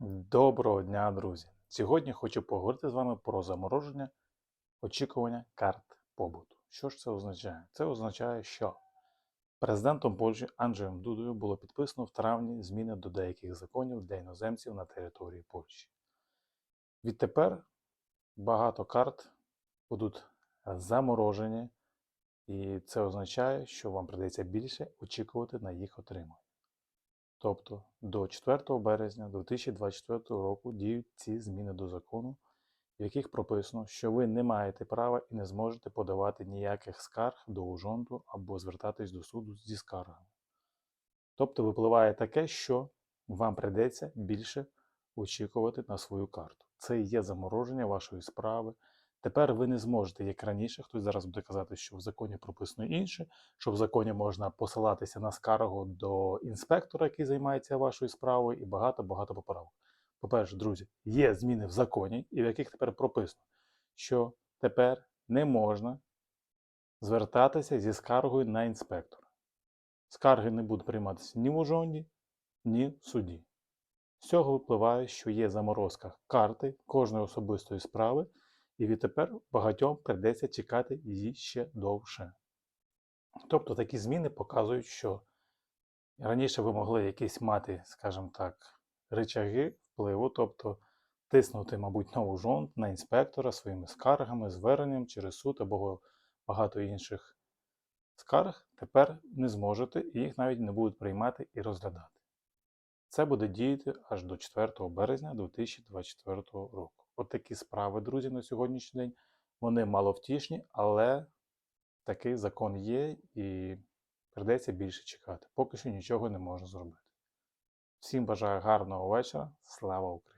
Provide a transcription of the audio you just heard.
Доброго дня, друзі! Сьогодні хочу поговорити з вами про замороження очікування карт побуту. Що ж це означає? Це означає, що президентом Польщі Анджеєм Дудою було підписано в травні зміни до деяких законів для іноземців на території Польщі. Відтепер багато карт будуть заморожені, і це означає, що вам прийдеться більше очікувати на їх отримання. Тобто до 4 березня 2024 року діють ці зміни до закону, в яких прописано, що ви не маєте права і не зможете подавати ніяких скарг до ужонду або звертатись до суду зі скаргами. Тобто випливає таке, що вам прийдеться більше очікувати на свою карту. Це є замороження вашої справи. Тепер ви не зможете, як раніше, хтось зараз буде казати, що в законі прописано інше, що в законі можна посилатися на скаргу до інспектора, який займається вашою справою, і багато-багато поправок. По-перше, друзі, є зміни в законі, і в яких тепер прописано, що тепер не можна звертатися зі скаргою на інспектора. Скарги не будуть прийматися ні в ужонді, ні в суді. З цього випливає, що є заморозка карти кожної особистої справи, і відтепер багатьом прийдеться чекати її ще довше. Тобто такі зміни показують, що раніше ви могли якісь мати, скажімо так, ричаги впливу, тобто тиснути, мабуть, на ужонт, на інспектора своїми скаргами, зверненням через суд або багато інших скарг, тепер не зможете і їх навіть не будуть приймати і розглядати. Це буде діяти аж до 4 березня 2024 року. От справи, друзі, на сьогоднішній день. Вони маловтішні, але такий закон є і придеться більше чекати. Поки що нічого не можна зробити. Всім бажаю гарного вечора. Слава Україні!